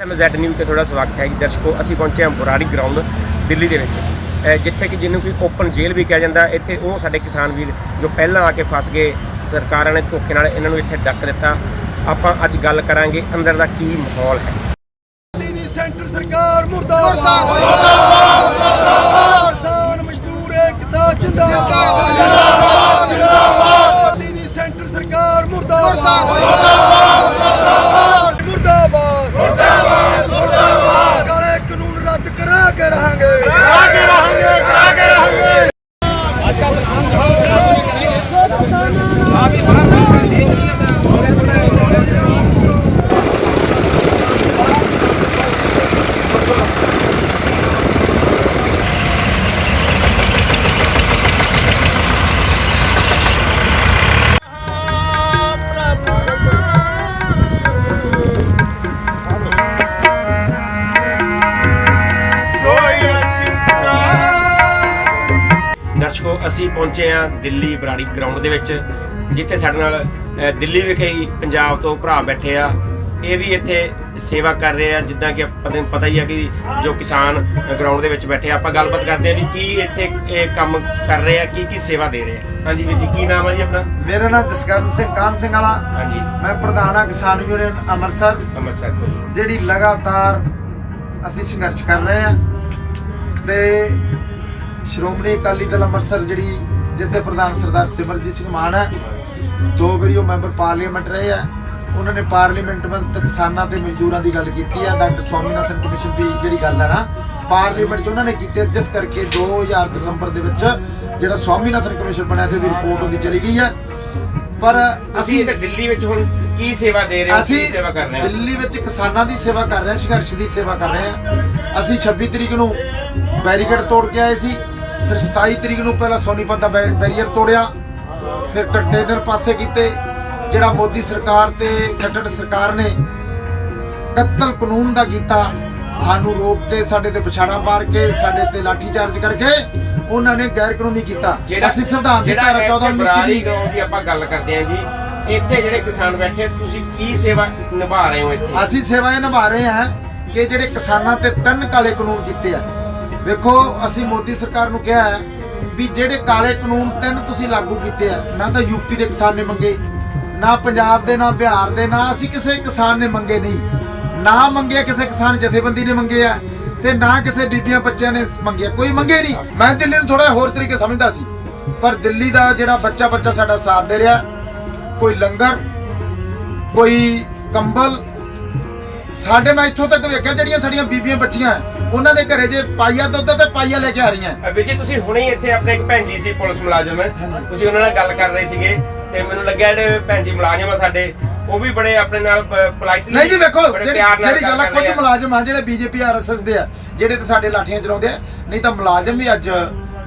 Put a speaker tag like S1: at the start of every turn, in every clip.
S1: ਐਮਜ਼ੈਡ news ਤੇ ਤੁਹਾਡਾ ਸਵਾਗਤ ਹੈ ਜੀ। ਦਰਸ਼ਕੋ ਅਸੀਂ ਪਹੁੰਚੇ ਹਾਂ ਬੁਰਾੜੀ ਗਰਾਊਂਡ ਦਿੱਲੀ ਦੇ ਵਿੱਚ। ਜਿੱਥੇ ਕਿ ਜਿਹਨੂੰ ਕਿ ਓਪਨ ਜੇਲ੍ਹ ਵੀ ਕਿਹਾ ਜਾਂਦਾ ਇੱਥੇ ਉਹ ਸਾਡੇ ਕਿਸਾਨ ਵੀਰ ਜੋ ਪਹਿਲਾਂ ਆ ਕੇ ਫਸ ਗਏ ਸਰਕਾਰਾਂ ਨੇ ਧੋਖੇ ਨਾਲ ਇਹਨਾਂ ਨੂੰ ਇੱਥੇ ਡੱਕ ਦਿੱਤਾ। ਆਪਾਂ ਅੱਜ ਗੱਲ ਕਰਾਂਗੇ ਅੰਦਰ ਦਾ ਕੀ ਮਾਹੌਲ ਹੈ।
S2: ਦਿੱਲੀ ਦੀ ਸੈਂਟਰ ਸਰਕਾਰ ਮੁਰਦਾਬਾਦ। ਮੁਰਦਾਬਾਦ!
S1: ਅਸੀਂ ਪਹੁੰਚੇ ਹਾਂ ਦਿੱਲੀ ਬਰਾੜੀ ਗਰਾਊਂਡ ਦੇ ਵਿੱਚ ਜਿੱਥੇ ਸਾਡੇ ਨਾਲ ਦਿੱਲੀ ਵਿਖੇ ਹੀ ਪੰਜਾਬ ਤੋਂ ਭਰਾ ਬੈਠੇ ਆ। ਇਹ ਵੀ ਇੱਥੇ ਸੇਵਾ ਕਰ ਰਹੇ ਆ ਜਿੱਦਾਂ ਕਿ ਆਪਾਂ ਨੂੰ ਪਤਾ ਹੀ ਆ ਕਿ ਜੋ ਕਿਸਾਨ ਗਰਾਊਂਡ ਦੇ ਵਿੱਚ ਬੈਠੇ ਆ ਆਪਾਂ ਗੱਲਬਾਤ ਕਰਦੇ ਆ ਵੀ ਕੀ ਇੱਥੇ ਇਹ ਕੰਮ ਕਰ ਰਹੇ ਆ ਕੀ ਕੀ ਸੇਵਾ ਦੇ ਰਹੇ ਆ। ਹਾਂਜੀ ਵੀਰ ਜੀ ਕੀ ਨਾਮ ਆ ਜੀ ਆਪਣਾ?
S2: ਮੇਰਾ ਨਾਮ ਜਸਕਰਨ ਸਿੰਘ ਕਾਨ ਸਿੰਘ ਵਾਲਾ।
S1: ਹਾਂਜੀ।
S2: ਮੈਂ ਪ੍ਰਧਾਨ ਆ ਕਿਸਾਨ ਯੂਨੀਅਨ ਅੰਮ੍ਰਿਤਸਰ।
S1: ਅੰਮ੍ਰਿਤਸਰ ਤੋਂ
S2: ਜਿਹੜੀ ਲਗਾਤਾਰ ਅਸੀਂ ਸੰਘਰਸ਼ ਕਰ ਰਹੇ ਹਾਂ ਤੇ ਸ਼੍ਰੋਮਣੀ ਅਕਾਲੀ ਦਲ ਅੰਮ੍ਰਿਤਸਰ ਜਿਹੜੀ ਜਿਸ ਦੇ ਪ੍ਰਧਾਨ ਸਰਦਾਰ ਸਿਮਰਜੀਤ ਸਿੰਘ ਮਾਨ ਹੈ ਦੋ ਵਾਰੀ ਉਹ ਮੈਂਬਰ ਪਾਰਲੀਮੈਂਟ ਰਹੇ ਆ ਉਹਨਾਂ ਨੇ ਪਾਰਲੀਮੈਂਟ ਵਿੱਚ ਕਿਸਾਨਾਂ ਤੇ ਮਜ਼ਦੂਰਾਂ ਦੀ ਗੱਲ ਕੀਤੀ ਆ ਡਾਕਟਰ ਸਵਾਮੀਨਾਥਨ ਕਮਿਸ਼ਨ ਦੀ ਜਿਹੜੀ ਗੱਲ ਹੈ ਨਾ ਪਾਰਲੀਮੈਂਟ 'ਚ ਉਹਨਾਂ ਨੇ ਕੀਤੀ ਜਿਸ ਕਰਕੇ 2000 ਦਸੰਬਰ ਦੇ ਵਿੱਚ ਜਿਹੜਾ ਸਵਾਮੀਨਾਥਨ ਕਮਿਸ਼ਨ ਬਣਿਆ ਤੇ ਉਹਦੀ ਰਿਪੋਰਟ ਉਹਦੀ ਚਲੀ ਗਈ ਹੈ। ਪਰ
S1: ਅਸੀਂ ਇੱਥੇ ਦਿੱਲੀ ਵਿੱਚ ਹੁਣ ਕੀ ਸੇਵਾ ਦੇ ਰਹੇ ਹਾਂ ਕੀ
S2: ਅਸੀਂ
S1: ਸੇਵਾ ਕਰ ਰਹੇ ਹਾਂ?
S2: ਦਿੱਲੀ ਵਿੱਚ ਕਿਸਾਨਾਂ ਦੀ ਸੇਵਾ ਕਰ ਰਹੇ ਹਾਂ ਸੰਘਰਸ਼ ਦੀ ਸੇਵਾ ਕਰ ਰਹੇ ਹਾਂ। ਅਸੀਂ 26 ਤਰੀਕ ਨੂੰ ਬੈਰੀਕੇਡ ਤੋੜ ਕੇ ਆਏ ਸੀ। ਫਿਰ 27 ਤਰੀਕ ਨੂੰ ਪਹਿਲਾਂ ਸੋਨੀਪਤ ਦਾ ਬੈਰੀਅਰ ਤੋੜਿਆ। ਫਿਰ ਕੰਟੇਨਰ ਪਾਸੇ ਕੀਤੇ ਜਿਹੜਾ ਮੋਦੀ ਸਰਕਾਰ ਤੇ ਖੱਟੜ ਸਰਕਾਰ ਨੇ ਕਤਲ ਕਾਨੂੰਨ ਦਾ ਕੀਤਾ ਸਾਨੂੰ ਰੋਕ ਕੇ ਸਾਡੇ ਤੇ ਪਛਾੜਾ ਮਾਰ ਕੇ ਸਾਡੇ ਤੇ ਲਾਠੀ ਚਾਰਜ ਕਰਕੇ ਉਹਨਾਂ ਨੇ ਗੈਰ ਕਾਨੂੰਨੀ ਕੀਤਾ। ਅਸੀਂ ਸੰਵਿਧਾਨ ਦੀ ਧਾਰਾ 14 ਨੀਤੀ ਦੀ
S1: ਗਰਾਊਂਡ ਦੀ ਆਪਾਂ ਗੱਲ ਕਰਦੇ ਹਾਂ ਜੀ ਇੱਥੇ ਜਿਹੜੇ ਕਿਸਾਨ ਬੈਠੇ ਤੁਸੀਂ ਕੀ ਸੇਵਾ ਨਿਭਾ ਰਹੇ ਹੋ ਇੱਥੇ?
S2: ਅਸੀਂ ਸੇਵਾएं ਨਿਭਾ ਰਹੇ ਹਾਂ ਕਿ ਜਿਹੜੇ ਕਿਸਾਨਾਂ ਤੇ ਤਿੰਨ ਕਾਲੇ ਕਾਨੂੰਨ ਕੀਤੇ ਆ। ਵੇਖੋ, ਅਸੀਂ ਮੋਦੀ ਸਰਕਾਰ ਨੂੰ ਕਿਹਾ ਹੈ ਵੀ ਜਿਹੜੇ ਕਾਲੇ ਕਾਨੂੰਨ ਤਿੰਨ ਤੁਸੀਂ ਲਾਗੂ ਕੀਤੇ ਆ, ਨਾ ਤਾਂ ਯੂਪੀ ਦੇ ਕਿਸਾਨ ਨੇ ਮੰਗੇ, ਨਾ ਪੰਜਾਬ ਦੇ, ਨਾ ਬਿਹਾਰ ਦੇ, ਨਾ ਅਸੀਂ ਕਿਸੇ ਕਿਸਾਨ ਨੇ ਮੰਗੇ ਨਹੀਂ। ਨਾ ਮੰਗੇ ਕਿਸੇ ਕਿਸਾਨ ਜਥੇਬੰਦੀ ਨੇ ਮੰਗੇ ਆ ਤੇ ਨਾ ਕਿਸੇ ਬੀਬੀਆਂ ਬੱਚਿਆਂ ਨੇ ਮੰਗੇ ਕੋਈ ਮੰਗੇ ਨਹੀਂ। ਮੈਂ ਦਿੱਲੀ ਨੂੰ ਥੋੜਾ ਹੋਰ ਤਰੀਕੇ ਸਮਝਦਾ ਸੀ, ਪਰ ਦਿੱਲੀ ਦਾ ਜਿਹੜਾ ਬੱਚਾ ਬੱਚਾ ਸਾਡਾ ਸਾਥ ਦੇ ਰਿਹਾ, ਕੋਈ ਲੰਗਰ, ਕੋਈ ਕੰਬਲ ਸਾਡੇ ਮੈਂ ਇੱਥੋਂ ਤੱਕ ਵੇਖਿਆ ਜਿਹੜੀਆਂ ਸਾਡੀਆਂ ਬੀਬੀਆਂ ਬੱਚੀਆਂ ਉਹਨਾਂ ਦੇ ਘਰੇ ਜੇ ਪਾਈਆ ਦੁੱਧ ਤੇ ਪਾਈਆ ਲੈ ਕੇ ਆ ਰਹੀਆਂ
S1: ਅ, ਵੀਰ ਜੀ ਤੁਸੀਂ ਹੁਣੇ ਹੀ ਇੱਥੇ ਆਪਣੇ ਇੱਕ ਭੈਣ ਜੀ ਸੀ ਪੁਲਿਸ ਮੁਲਾਜ਼ਮ। ਤੁਸੀਂ ਉਹਨਾਂ ਨਾਲ ਗੱਲ ਕਰ ਰਹੇ ਸੀਗੇ ਤੇ ਮੈਨੂੰ ਲੱਗਿਆ ਜਿਹੜੇ ਭੈਣ ਜੀ ਮੁਲਾਜ਼ਮ ਆ ਸਾਡੇ ਉਹ ਵੀ ਬੜੇ ਆਪਣੇ ਨਾਲ ਪੋਲਾਈਟਲੀ
S2: ਨਹੀਂ ਜੀ ਵੇਖੋ ਜਿਹੜੀ ਗੱਲ ਆ ਕੁਝ ਮੁਲਾਜ਼ਮ ਆ ਜਿਹੜੇ ਬੀਜੇਪੀ ਆਰਐਸਐਸ ਦੇ ਆ ਜਿਹੜੇ ਤੇ ਸਾਡੇ ਲਾਠੀਆਂ ਚਲਾਉਂਦੇ ਆ। ਨਹੀਂ ਤਾਂ ਮੁਲਾਜ਼ਮ ਵੀ ਅੱਜ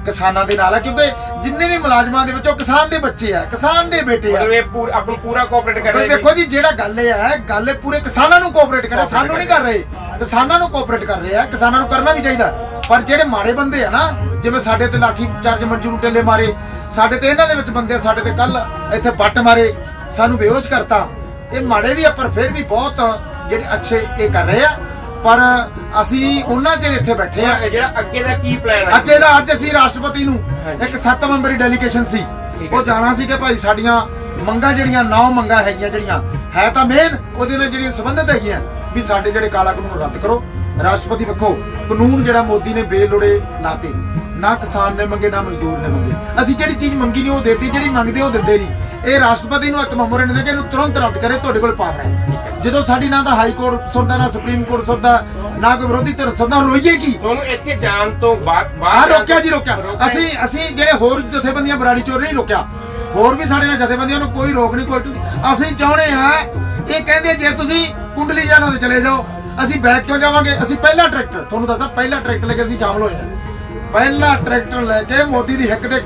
S2: ਕਿਸਾਨਾਂ ਦੇ ਨਾਲ ਆ ਕਿਉਂਕਿ ਜਿੰਨੇ ਵੀ ਮੁਲਾਜ਼ਮਾਂ ਦੇ ਵਿੱਚੋਂ ਕਿਸਾਨ ਦੇ ਬੱਚੇ ਆ ਕਿਸਾਨ ਦੇ ਬੇਟੇ ਆ।
S1: ਮਤਲਬ ਇਹ ਪੂਰਾ ਆਪ ਨੂੰ ਪੂਰਾ ਕੋਆਪਰੇਟ ਕਰ ਰਹੇ
S2: ਵੇਖੋ ਜੀ ਜਿਹੜਾ ਗੱਲ ਇਹ ਹੈ ਗੱਲ ਇਹ ਪੂਰੇ ਕਿਸਾਨਾਂ ਨੂੰ ਕੋਆਪਰੇਟ ਕਰ ਰਿਹਾ ਸਾਨੂੰ ਨਹੀਂ ਕਰ ਰਹੇ। ਕਿਸਾਨਾਂ ਨੂੰ ਕੋਆਪਰੇਟ ਕਰ ਰਹੇ ਆ ਕਿਸਾਨਾਂ ਨੂੰ ਕਰਨਾ ਵੀ ਚਾਹੀਦਾ। ਪਰ ਜਿਹੜੇ ਮਾੜੇ ਬੰਦੇ ਆ ਨਾ ਜਿਵੇਂ ਸਾਡੇ ਤੇ ਲਾਠੀ ਚਾਰਜ ਮੰਜੂ ਨੂੰ ਟੇਲੇ ਮਾਰੇ ਸਾਡੇ ਤੇ ਇਹਨਾਂ ਦੇ ਵਿੱਚ ਬੰਦੇ ਸਾਡੇ ਤੇ ਕੱਲ ਇੱਥੇ ਬੱਟ ਮਾਰੇ ਸਾਨੂੰ ਬੇਹੋਸ਼ ਕਰਤਾ। ਇਹ ਮਾੜੇ ਵੀ ਆ ਪਰ ਫਿਰ ਵੀ ਬਹੁਤ ਜਿਹੜੇ ਅੱਛੇ ਇਹ ਕਰ ਰਹੇ ਆ। ਪਰ ਅਸੀਂ ਉਹਨਾਂ ਚਿਰ ਇੱਥੇ ਬੈਠੇ ਆ।
S1: ਜਿਹੜਾ ਅੱਗੇ ਦਾ ਕੀ ਪਲਾਨ ਹੈ
S2: ਅੱਜ ਇਹਦਾ ਅੱਜ ਅਸੀਂ ਰਾਸ਼ਟਰਪਤੀ ਨੂੰ
S1: ਹਾਂਜੀ।
S2: ਇੱਕ 7 ਮੈਂਬਰੀ ਡੈਲੀਗੇਸ਼ਨ ਸੀ।
S1: ਠੀਕ ਹੈ
S2: ਉਹ ਜਾਣਾ ਸੀ ਕਿ ਭਾਈ ਸਾਡੀਆਂ ਮੰਗਾਂ ਜਿਹੜੀਆਂ ਨੌ ਮੰਗਾਂ ਹੈਗੀਆਂ ਜਿਹੜੀਆਂ ਹੈ ਤਾਂ ਮੇਨ ਉਹਦੇ ਨਾਲ ਜਿਹੜੀਆਂ ਸੰਬੰਧਿਤ ਹੈਗੀਆਂ ਵੀ ਸਾਡੇ ਜਿਹੜੇ ਕਾਲਾ ਕਾਨੂੰਨ ਰੱਦ ਕਰੋ। ਰਾਸ਼ਟਰਪਤੀ ਵੇਖੋ ਕਾਨੂੰਨ ਜਿਹੜਾ ਮੋਦੀ ਨੇ ਬੇਲੋੜੇ ਲਾਤੇ ਨਾ ਕਿਸਾਨ ਨੇ ਮੰਗੇ ਨਾ ਮਜ਼ਦੂਰ ਨੇ ਮੰਗੇ। ਅਸੀਂ ਜਿਹੜੀ ਚੀਜ਼ ਮੰਗੀ ਨਹੀਂ ਉਹ ਦੇਤੀ ਜਿਹੜੀ ਮੰਗਦੇ ਉਹ ਦਿੰਦੇ ਨਹੀਂ। ਇਹ ਰਾਸ਼ਟਰਪਤੀ ਨੂੰ ਇੱਕ ਮੈਮੋਰੈਂਡਮ ਦੇ ਕੇ ਇਹਨੂੰ ਤੁਰੰਤ ਰੱਦ ਕਰੇ ਤੁਹਾਡੇ ਕੋਲ ਪਾਵਰ ਹੈ। ਜਦੋਂ ਸਾਡੀ ਨਾ ਤਾਂ ਹਾਈ ਕੋਰਟ ਸੁਣਦਾ ਨਾ ਸੁਪਰੀਮ ਕੋਰਟ ਸੁਣਦਾ ਨਾ ਕੋਈ ਵਿਰੋਧੀ ਧਿਰ ਸੁਣਦਾ ਰੋਈਏ ਕੀ?
S1: ਤੁਹਾਨੂੰ ਇੱਥੇ ਜਾਣ ਤੋਂ ਬਾਅਦ
S2: ਆ ਰੋਕਿਆ ਜੀ ਰੋਕਿਆ। ਅਸੀਂ ਅਸੀਂ ਜਿਹੜੇ ਹੋਰ ਜਥੇਬੰਦੀਆਂ ਬਰਾੜੀ ਚੋਰ ਨਹੀਂ ਰੋਕਿਆ। ਹੋਰ ਵੀ ਸਾਡੇ ਨਾਲ ਜਥੇਬੰਦੀਆਂ ਨੂੰ ਕੋਈ ਰੋਕ ਨਹੀਂ ਕੋਈ ਅਸੀਂ ਚਾਹੁੰਦੇ ਆ ਇਹ ਕਹਿੰਦੇ ਜੇ ਤੁਸੀਂ ਕੁੰਡਲੀ ਜਾਣਾ ਤੇ ਚਲੇ ਜਾਓ ਅਸੀਂ ਬੈਕ ਕਿਉਂ ਜਾਵਾਂਗੇ? ਅਸੀਂ ਪਹਿਲਾ ਟਰੈਕਟਰ ਤੁਹਾਨੂੰ ਦੱਸਦਾ ਪਹਿਲਾ ਟਰੈਕਟਰ ਲੈ ਕੇ ਅਸੀਂ ਸ਼ਾਮਲ ਹੋਏ ਆ। ਪਹਿਲਾ ਟਰੈਕਟਰ ਲੈ ਕੇ ਮੋਦੀ ਦੀ ਹਿੱਕ ਤੇ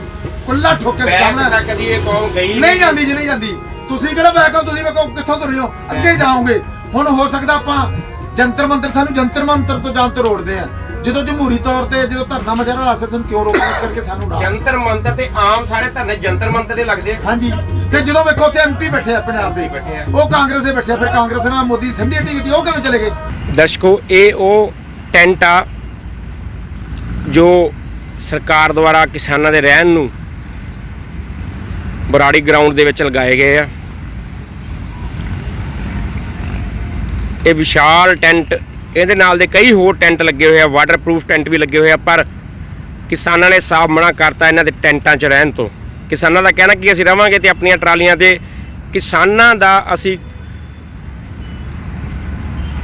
S2: ਕੁੱਲਾ ਠੋਕ
S1: ਬੈਕ
S2: ਸਾਹਮਣੇ
S1: ਤਾਂ ਕਦੀ ਇਹ ਕੌਮ ਗਈ
S2: ਨਹੀਂ। ਜਾਂਦੀ ਜੀ ਨਹੀਂ ਜਾਂਦੀ। ਤੁਸੀਂ ਕਿਹੜਾ ਬੈਕ ਹੋ? ਤੁਸੀਂ ਵੇਖੋ ਕਿੱਥੋਂ ਤੁਰੇ ਹੋ? ਅੱਗੇ ਜਾਓਗੇ। ਹੁਣ ਹੋ ਸਕਦਾ ਆਪਾਂ ਜੰਤਰ ਮੰਤਰ ਸਾਨੂੰ ਜੰਤਰ ਮੰਤਰ ਤੋਂ ਜਾਣ ਤੋਂ ਰੋੜਦੇ ਆ। ਜਦੋਂ ਜਮਹੂਰੀ ਤੌਰ ਤੇ ਜਦੋਂ ਧਰਨਾ ਮਜਾਰਾ ਲਾਸੇ ਤੁਹਾਨੂੰ ਕਿਉਂ ਇਸ ਕਰਕੇ ਸਾਨੂੰ ਨਾ
S1: ਜੰਤਰ ਮੰਤਰ ਤੇ ਆਮ ਸਾਰੇ ਧਰਨੇ ਜੰਤਰ ਮੰਤਰ ਦੇ ਲੱਗਦੇ ਆ।
S2: ਹਾਂਜੀ। ਤੇ ਜਦੋਂ ਵੇਖੋ ਉੱਥੇ ਐਮਪੀ ਬੈਠੇ ਆ ਪੰਜਾਬ ਦੇ।
S1: ਬੈਠੇ ਆ।
S2: ਉਹ ਕਾਂਗਰਸ ਦੇ ਬੈਠੇ ਆ। ਫਿਰ ਕਾਂਗਰਸ ਨਾਲ ਮੋਦੀ ਸੰਧੀ ਕੀਤੀ ਉਹ ਕਿਵੇਂ ਚਲੇ ਗਏ?
S1: ਦਰਸ਼ਕੋ ਇਹ ਉਹ ਟੈਂਟ ਆ ਜੋ ਸਰਕਾਰ ਦੁਆਰਾ ਕਿਸਾਨਾਂ ਦੇ ਰਹਿਣ ਨੂੰ ਬਰਾੜੀ ਗਰਾਊਂਡ ਦੇ ਵਿੱਚ ਲਗਾਏ ਗਏ ਆ। ਇਹ ਵਿਸ਼ਾਲ ਟੈਂਟ, ਇਹਦੇ ਨਾਲ ਦੇ ਕਈ ਹੋਰ ਟੈਂਟ ਲੱਗੇ ਹੋਏ ਆ ਵਾਟਰਪ੍ਰੂਫ ਟੈਂਟ ਵੀ ਲੱਗੇ ਹੋਏ ਆ, ਪਰ ਕਿਸਾਨਾਂ ਨੇ ਸਾਫ਼ ਮਨਾ ਕਰਤਾ ਇਹਨਾਂ ਦੇ ਟੈਂਟਾਂ 'ਚ ਰਹਿਣ ਤੋਂ। ਕਿਸਾਨਾਂ ਦਾ ਕਹਿਣਾ ਕਿ ਅਸੀਂ ਰਵਾਂਗੇ ਤੇ ਆਪਣੀਆਂ ਟਰਾਲੀਆਂ ਤੇ। ਕਿਸਾਨਾਂ ਦਾ ਅਸੀਂ,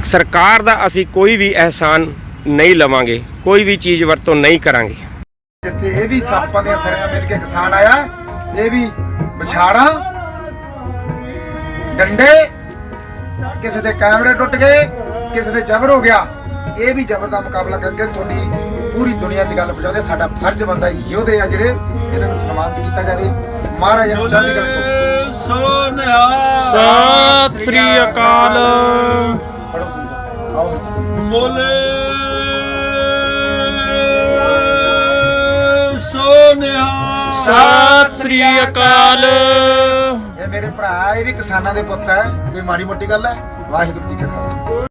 S1: ਸਰਕਾਰ ਦਾ ਅਸੀਂ ਕੋਈ ਵੀ ਅਹਿਸਾਨ ਨਹੀਂ ਲਵਾਂਗੇ, ਕੋਈ ਵੀ ਚੀਜ਼ ਵਰਤੋਂ ਨਹੀਂ ਕਰਾਂਗੇ।
S2: ਜਿੱਥੇ ਇਹ ਵੀ ਸਾਪਾਂ ਦੀਆਂ ਸਰਿਆਂ ਮਿਲ ਕੇ ਕਿਸਾਨ ਆਇਆ, ਇਹ ਵੀ ਵਿਛਾੜਾਂ, ਡੰਡੇ ਕਿਸੇ ਦੇ ਕੈਮਰੇ ਟੁੱਟ ਗਏ ਕਿਸੇ ਦੇ ਜ਼ਬਰ ਹੋ ਗਿਆ। ਇਹ ਵੀ ਜ਼ਬਰ ਦਾ ਮੁਕਾਬਲਾ ਕਰਕੇ ਤੁਹਾਡੀ ਪੂਰੀ ਦੁਨੀਆ 'ਚ ਗੱਲ ਪਹੁੰਚਾਉਂਦੇ ਸਾਡਾ ਫਰਜ਼ ਬੰਦਾ ਯੋਧੇ ਆ ਜਿਹੜੇ ਇਹਨਾਂ ਨੂੰ ਸਨਮਾਨਿਤ ਕੀਤਾ ਜਾਵੇ। ਮਹਾਰਾਜ ਨੂੰ ਚੜ੍ਹਦੀ ਕਲਾ
S3: ਸੋਨਿਆ।
S4: ਸਤਿ ਸ੍ਰੀ ਅਕਾਲ।
S2: ਪੜੋ ਸੀ ਆਓ ਜੀ।
S3: ਬੋਲੇ
S4: ਸਤਿ ਸ੍ਰੀ ਅਕਾਲ।
S2: ਇਹ ਮੇਰੇ ਭਰਾ, ਇਹ ਵੀ ਕਿਸਾਨਾਂ ਦੇ ਪੁੱਤ ਹੈ। ਕੋਈ ਮਾੜੀ ਮੋਟੀ ਗੱਲ ਹੈ? ਵਾਹਿਗੁਰੂ ਜੀ ਕਾ ਖਾਲਸਾ।